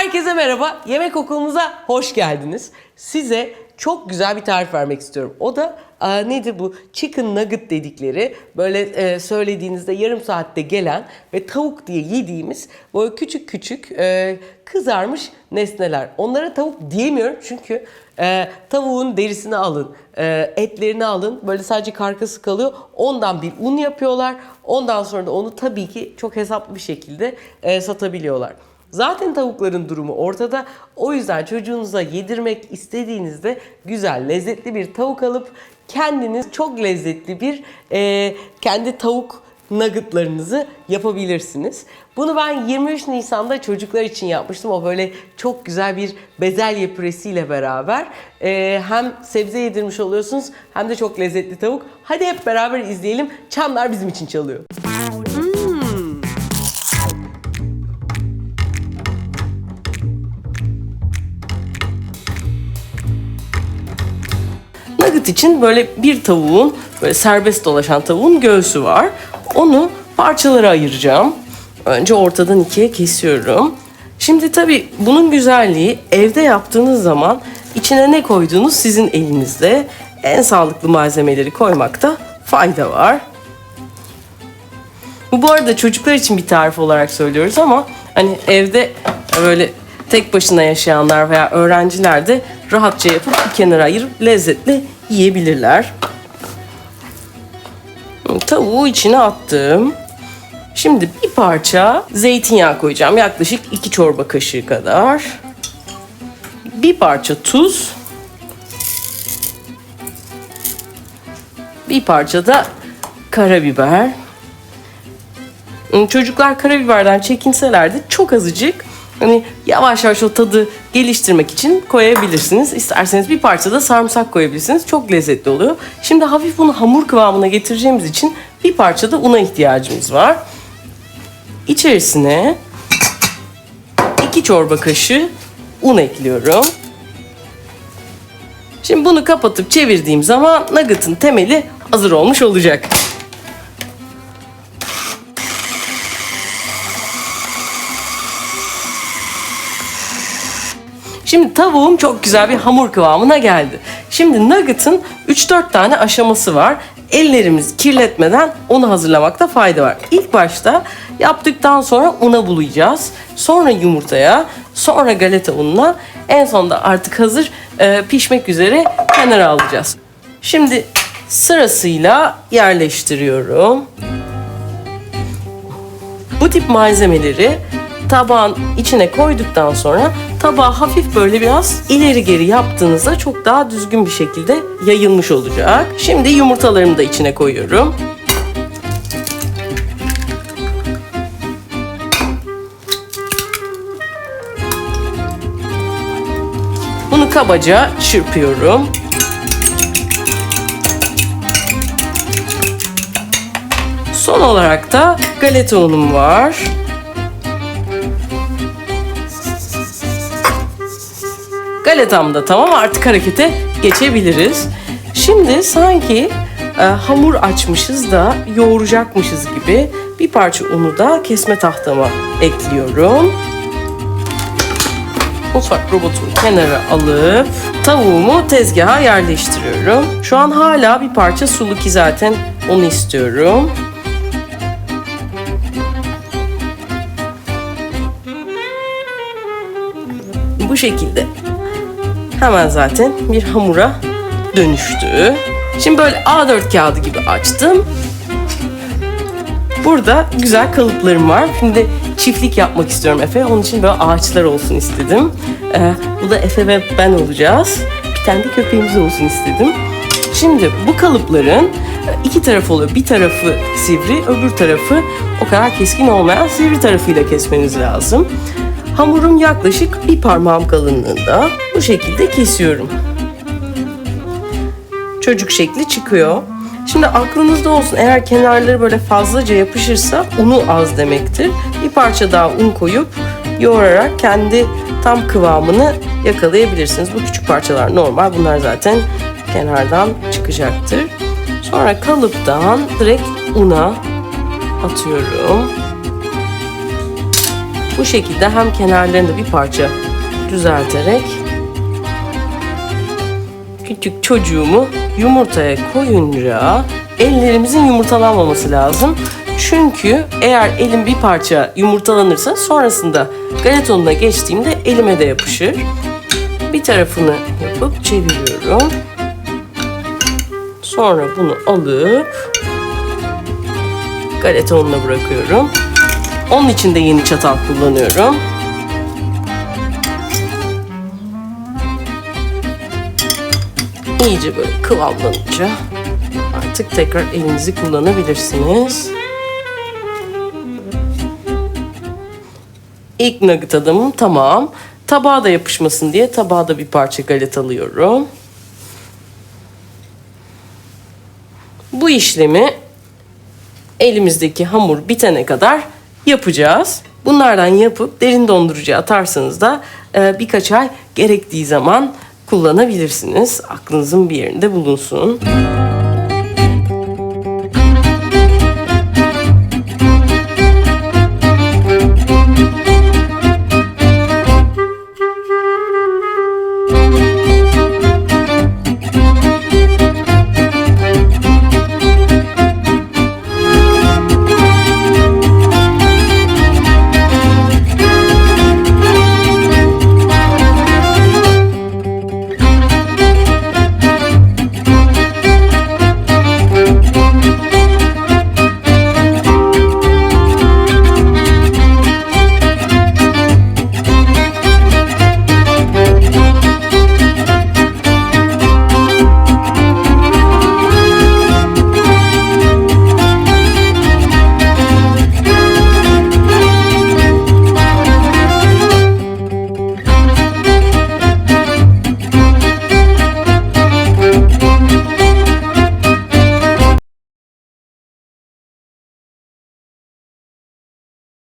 Herkese merhaba. Yemek okulumuza hoş geldiniz. Size çok güzel bir tarif vermek istiyorum. O da e, nedir bu? Chicken nugget dedikleri böyle e, söylediğinizde yarım saatte gelen ve tavuk diye yediğimiz böyle küçük küçük e, kızarmış nesneler. Onlara tavuk diyemiyorum çünkü e, tavuğun derisini alın, e, etlerini alın. Böyle sadece karkası kalıyor. Ondan bir un yapıyorlar. Ondan sonra da onu tabii ki çok hesaplı bir şekilde e, satabiliyorlar. Zaten tavukların durumu ortada. O yüzden çocuğunuza yedirmek istediğinizde güzel, lezzetli bir tavuk alıp kendiniz çok lezzetli bir e, kendi tavuk nuggetlarınızı yapabilirsiniz. Bunu ben 23 Nisan'da çocuklar için yapmıştım. O böyle çok güzel bir bezelye püresiyle beraber e, hem sebze yedirmiş oluyorsunuz hem de çok lezzetli tavuk. Hadi hep beraber izleyelim. Çanlar bizim için çalıyor. Nugget için böyle bir tavuğun, böyle serbest dolaşan tavuğun göğsü var. Onu parçalara ayıracağım. Önce ortadan ikiye kesiyorum. Şimdi tabii bunun güzelliği evde yaptığınız zaman içine ne koyduğunuz sizin elinizde. En sağlıklı malzemeleri koymakta fayda var. Bu arada çocuklar için bir tarif olarak söylüyoruz ama hani evde böyle tek başına yaşayanlar veya öğrenciler de rahatça yapıp bir kenara ayırıp lezzetli yiyebilirler. Tavuğu içine attım. Şimdi bir parça zeytinyağı koyacağım. Yaklaşık 2 çorba kaşığı kadar. Bir parça tuz. Bir parça da karabiber. Çocuklar karabiberden çekinseler de çok azıcık hani yavaş yavaş o tadı geliştirmek için koyabilirsiniz. İsterseniz bir parça da sarımsak koyabilirsiniz. Çok lezzetli oluyor. Şimdi hafif bunu hamur kıvamına getireceğimiz için bir parça da una ihtiyacımız var. İçerisine 2 çorba kaşığı un ekliyorum. Şimdi bunu kapatıp çevirdiğim zaman nugget'ın temeli hazır olmuş olacak. Şimdi tavuğum çok güzel bir hamur kıvamına geldi. Şimdi nugget'ın 3-4 tane aşaması var. Ellerimizi kirletmeden onu hazırlamakta fayda var. İlk başta yaptıktan sonra una bulayacağız. Sonra yumurtaya, sonra galeta ununa, en sonunda artık hazır e, pişmek üzere kenara alacağız. Şimdi sırasıyla yerleştiriyorum. Bu tip malzemeleri tabağın içine koyduktan sonra tabağı hafif böyle biraz ileri geri yaptığınızda çok daha düzgün bir şekilde yayılmış olacak. Şimdi yumurtalarımı da içine koyuyorum. Bunu kabaca çırpıyorum. Son olarak da galeta unum var. Galetam da tamam artık harekete geçebiliriz. Şimdi sanki e, hamur açmışız da yoğuracakmışız gibi bir parça unu da kesme tahtama ekliyorum. Mutfak robotumu kenara alıp tavuğumu tezgaha yerleştiriyorum. Şu an hala bir parça sulu ki zaten onu istiyorum. Bu şekilde hemen zaten bir hamura dönüştü. Şimdi böyle A4 kağıdı gibi açtım. Burada güzel kalıplarım var. Şimdi çiftlik yapmak istiyorum Efe. Onun için böyle ağaçlar olsun istedim. Ee, bu da Efe ve ben olacağız. Bir tane de köpeğimiz olsun istedim. Şimdi bu kalıpların iki tarafı oluyor. Bir tarafı sivri, öbür tarafı o kadar keskin olmayan sivri tarafıyla kesmeniz lazım. Hamurum yaklaşık bir parmağım kalınlığında. Bu şekilde kesiyorum. Çocuk şekli çıkıyor. Şimdi aklınızda olsun eğer kenarları böyle fazlaca yapışırsa unu az demektir. Bir parça daha un koyup yoğurarak kendi tam kıvamını yakalayabilirsiniz. Bu küçük parçalar normal. Bunlar zaten kenardan çıkacaktır. Sonra kalıptan direkt una atıyorum. Bu şekilde hem kenarlarını bir parça düzelterek küçük çocuğumu yumurtaya koyunca ellerimizin yumurtalanmaması lazım. Çünkü eğer elim bir parça yumurtalanırsa sonrasında galeta ununa geçtiğimde elime de yapışır. Bir tarafını yapıp çeviriyorum. Sonra bunu alıp galeta ununa bırakıyorum. Onun için de yeni çatal kullanıyorum. İyice böyle kıvamlanınca artık tekrar elinizi kullanabilirsiniz. İlk nugget adamım tamam. Tabağa da yapışmasın diye tabağa da bir parça galeta alıyorum. Bu işlemi elimizdeki hamur bitene kadar yapacağız. Bunlardan yapıp derin dondurucuya atarsanız da e, birkaç ay gerektiği zaman kullanabilirsiniz. Aklınızın bir yerinde bulunsun.